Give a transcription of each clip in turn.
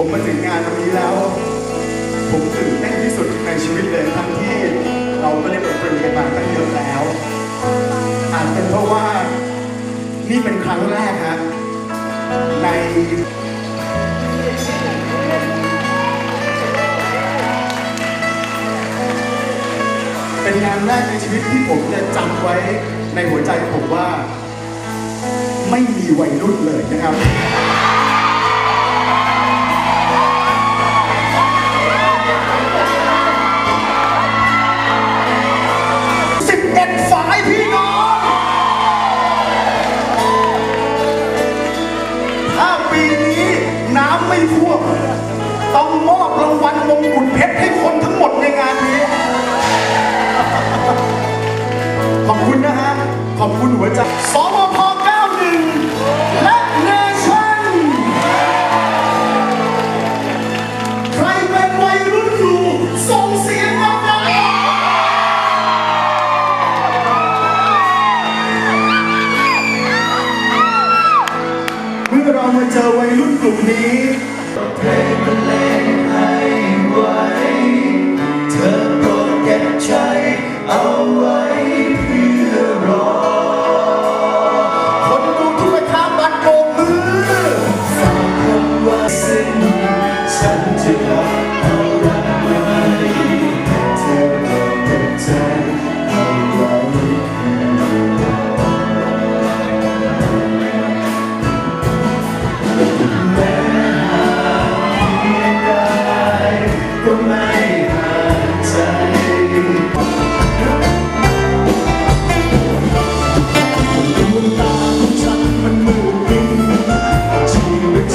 ผมมาถึงงานวันนี้แล้ว ผมตื่นเต้นที่สุดในชีวิตเลยทั้งที่เราก็เได้บทเพลงกันมาตั้งเยอะแล้ว อาจเป็นเพราะว่านี่เป็นครั้งแรกครับในเป็นงานแรกในชีวิตที่ผมจะจำไว้ในหัวใจผมว่า ไม่มีวัยรุ่นเลยนะครับ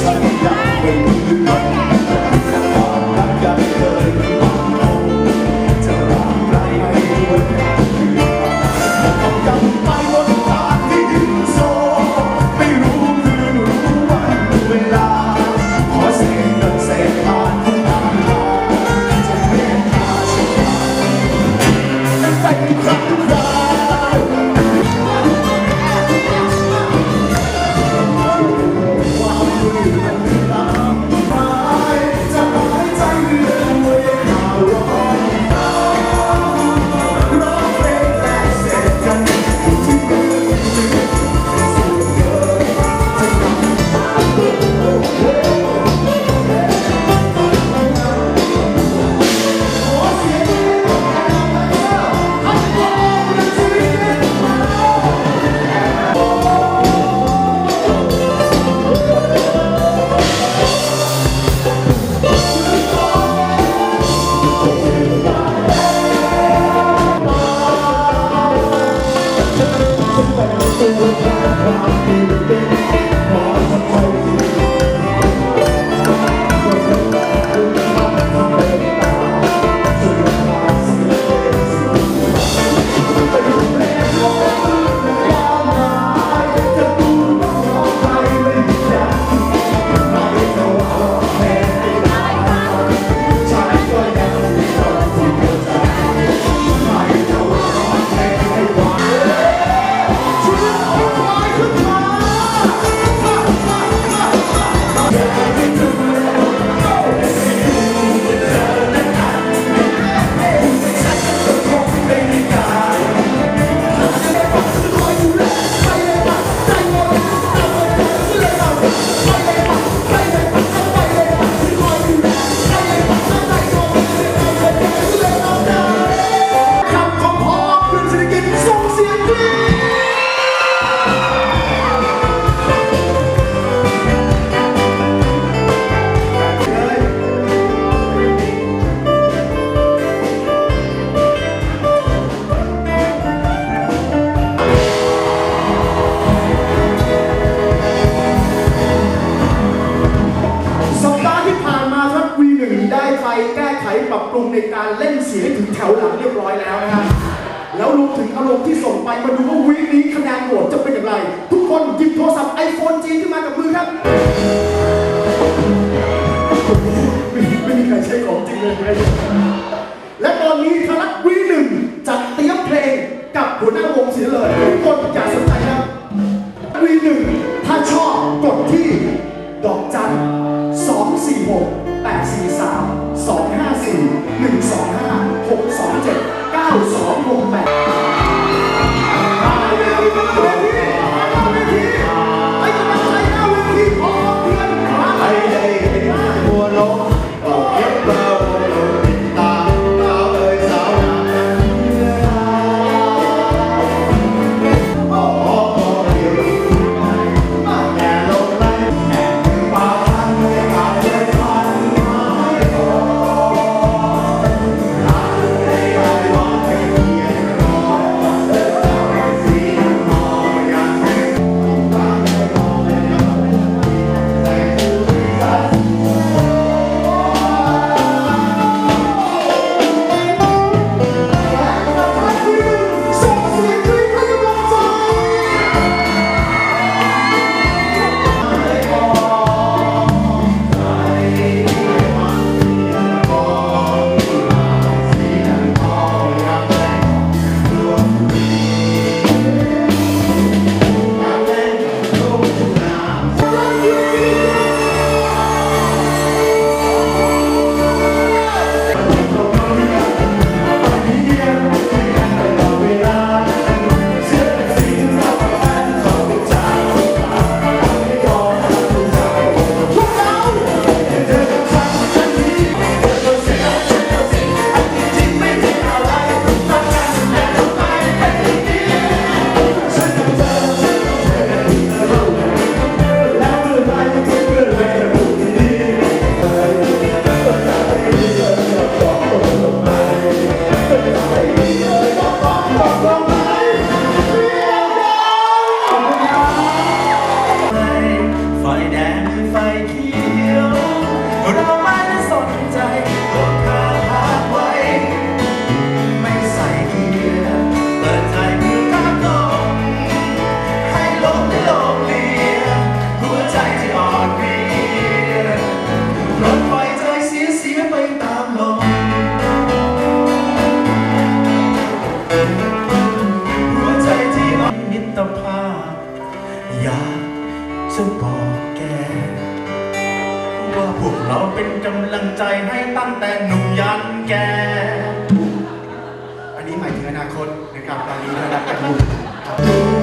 gonna when you. แก้ไขปรับปรุงในการเล่นเสียงถึงแถวหลังเรียบร้อยแล้วนะครับ แล้วรวมถึงอารมณ์ที่ส่งไปมาดูว่าวีคนี้คะแนนโหวตจะเป็นอย่างไร ทุกคนหยิบโทรศัพท์ไอโฟนจีนขึ้นมากับมือครับไม่มีใครใช้ของจริงเลย จะบอกแก ว่าพวกเราเป็นกำลังใจให้ตั้งแต่หนุ่มยันแก อันนี้หมายถึงอนาคตนะครับตอนนี้เรารักกันอยู่ครั